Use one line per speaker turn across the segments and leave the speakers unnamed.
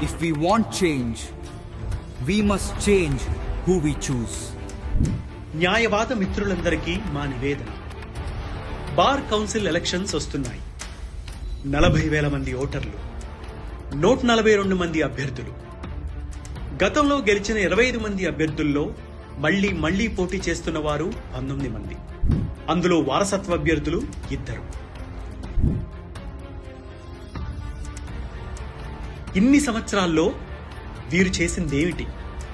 we want change, we must change who we choose.
న్యాయవాద మిత్రులందరికీ మా నివేదన. బార్ కౌన్సిల్ ఎలక్షన్స్ వస్తున్నాయి. నలభై వేల మంది ఓటర్లు నూట నలభై రెండు మంది అభ్యర్థులు. గతంలో గెలిచిన ఇరవై ఐదు మంది అభ్యర్థుల్లో మళ్ళీ మళ్ళీ పోటీ చేస్తున్న వారు పంతొమ్మిది మంది. అందులో వారసత్వ అభ్యర్థులు ఇద్దరు. ఇన్ని సంవత్సరాల్లో వీరు చేసిందేమిటి?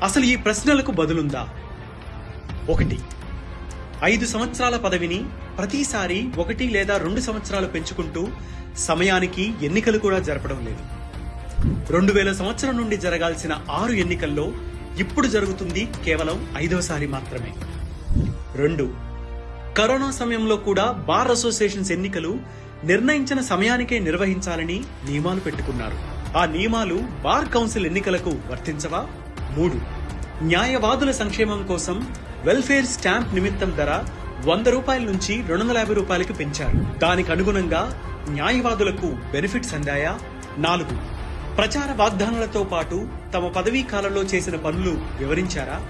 అసలు ఈ ప్రశ్నలకు బదులుందా? ఒకటి ఐదు సంవత్సరాల పదవిని ప్రతిసారి ఒకటి లేదా రెండు సంవత్సరాలు పెంచుకుంటూ సమయానికి ఎన్నికలు కూడా జరపడం లేదు. రెండు వేల సంవత్సరం నుండి జరగాల్సిన ఆరు ఎన్నికల్లో ఇప్పుడు జరుగుతుంది కేవలం ఐదవసారి మాత్రమే. రెండు కరోనా సమయంలో కూడా బార్ అసోసియేషన్స్ ఎన్నికలు నిర్ణయించిన సమయానికే నిర్వహించాలని నియమాలు పెట్టుకున్నారు. ఆ నియమాలు బార్ కౌన్సిల్ ఎన్నికలకు వర్తించవా? మూడు. న్యాయవాదుల సంక్షేమం కోసం వెల్ఫేర్ స్టాంప్ నిమిత్తం ధర వంద రూపాయల నుంచి రెండు వందల యాభై రూపాయలకి పెంచారు. దానికి అనుగుణంగా న్యాయవాదులకు బెనిఫిట్స్ అందాయా? నాలుగు. ప్రచార వాగ్దానాలతో పాటు తమ పదవీ కాలంలో చేసిన పనులు వివరించారా?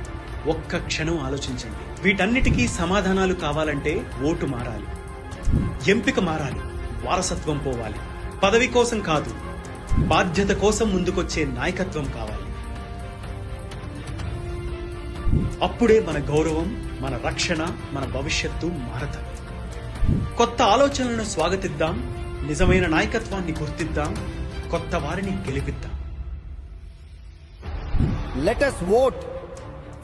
ఒక్క క్షణం ఆలోచించండి. వీటన్నిటికీ సమాధానాలు కావాలంటే ఓటు మారాలి. ఎంపిక మారాలి. వారసత్వం పోవాలి. పదవి కోసం కాదు బాధ్యత కోసం ముందుకొచ్చే నాయకత్వం కావాలి. అప్పుడే మన గౌరవం మన రక్షణ మన భవిష్యత్తు మారతాయి. కొత్త ఆలోచనలను స్వాగతిద్దాం నిజమైన నాయకత్వాన్ని గుర్తిద్దాం కొత్త వారిని గెలిపిద్దాం.
Let us vote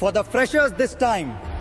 for the freshers this time.